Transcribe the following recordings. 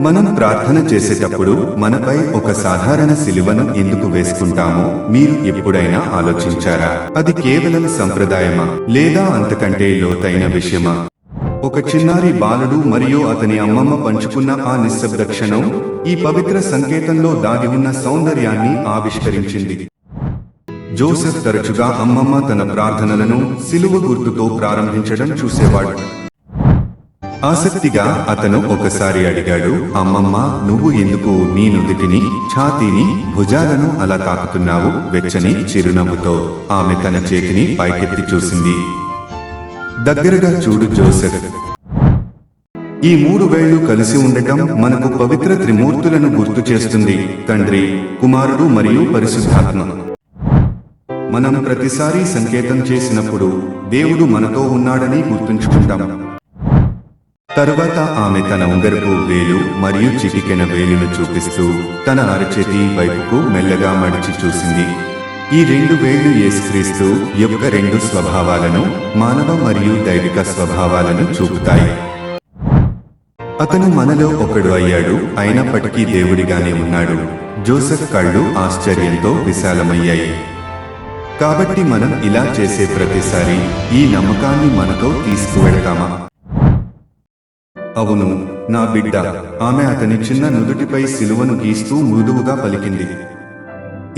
మనం ప్రార్థన చేసేటప్పుడు మనపై ఒక సాధారణ సిలువను ఎందుకు వేసుకుంటామో మీరు ఎప్పుడైనా ఆలోచించారా? అది కేవలం సంప్రదాయమా? లేదా అంతకంటే లోతైన విషయమా? ఒక చిన్నారి బాలుడు మరియు అతని అమ్మమ్మ పంచుకున్న ఆ నిశ్శబ్ద క్షణం ఈ పవిత్ర సంకేతంలో దాగి ఉన్న సౌందర్యాన్ని ఆవిష్కరించింది. జోసెఫ్ తరచుగా అమ్మమ్మ తన ప్రార్థనలను సిలువ గుర్తుతో ప్రారంభించడం చూసేవాడు. ఆసక్తిగా అతను ఒకసారి అడిగాడు అమ్మమ్మ నువ్వు ఎందుకు నీ నుదుటిని ఛాతీని భుజాలను అలా తాకుతున్నావు? వెచ్చని చిరునవ్వుతో ఆమె తన చేతిని పైకెత్తి చూసింది. దగ్గరగా చూడు జోసెఫ్. ఈ మూడు వేళ్ళు కలిసి ఉండటం మనకు పవిత్ర త్రిమూర్తులను గుర్తు చేస్తుంది. తండ్రి కుమారుడు మరియు పరిశుద్ధాత్మ. మనం ప్రతిసారి సంకేతం చేసినప్పుడు దేవుడు మనతో ఉన్నాడని గుర్తుంచుకుంటాం. తరువాత ఆమె తన ఉంగరపు వేలు మరియు చిటికెన వేలును చూపిస్తూ తన అరచేతి వైపుకు మెల్లగా మడిచి చూసింది. ఈ రెండు వేళ్ళు యేసుక్రీస్తు యొక్క రెండు స్వభావాలను మానవ మరియు దైవిక స్వభావాలను చూపుతాయి. అతను మనలో ఒకడు అయ్యాడు అయినప్పటికీ దేవుడిగానే ఉన్నాడు. జోసెఫ్ కళ్ళు ఆశ్చర్యంతో విశాలమయ్యాయి. కాబట్టి మనం ఇలా చేసే ప్రతిసారి ఈ నమ్మకాన్ని మనతో తీసుకువెళ్తామా అవును నా బిడ్డ. ఆమె అతని చిన్న నుదుటిపై సిలువను గీస్తూ మృదువుగా పలికింది.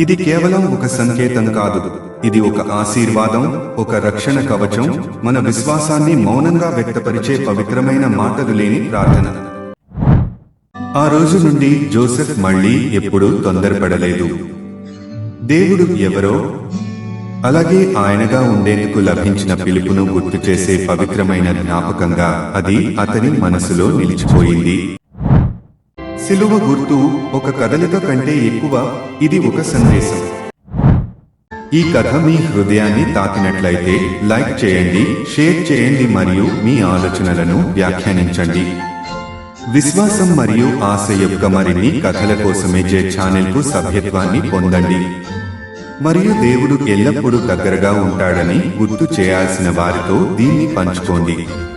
ఇది కేవలం ఒక సంకేతం కాదు. ఇది ఒక ఆశీర్వాదం ఒక రక్షణ కవచం మన విశ్వాసాన్ని మౌనంగా వ్యక్తపరిచే పవిత్రమైన మాటలు లేని ప్రార్థన. ఆ రోజు నుండి జోసెఫ్ మళ్ళీ ఎప్పుడూ తొందరపడలేదు. దేవుడు ఎవరో అలాగే ఆయనగా ఉండేందుకు లభించిన పిలుపును గుర్తు చేసే పవిత్రమైన జ్ఞాపకంగా అది అతని మనసులో నిలిచిపోయింది. సిలువ గుర్తు ఒక కదలిక కంటే ఎక్కువ ఇది ఒక సందేశం. ఈ కథ మీ హృదయాన్ని తాకినట్లయితే లైక్ చేయండి షేర్ చేయండి మరియు మీ ఆలోచనలను వ్యాఖ్యానించండి. విశ్వాసం మరియు ఆశ యొక్క మరిన్ని కథల కోసమే జే ఛానల్కు సభ్యత్వాన్ని పొందండి. మరియు దేవుడు ఎల్లప్పుడూ దగ్గరగా ఉంటాడని గుర్తు చేయాల్సిన వారితో దీన్ని పంచుకోండి.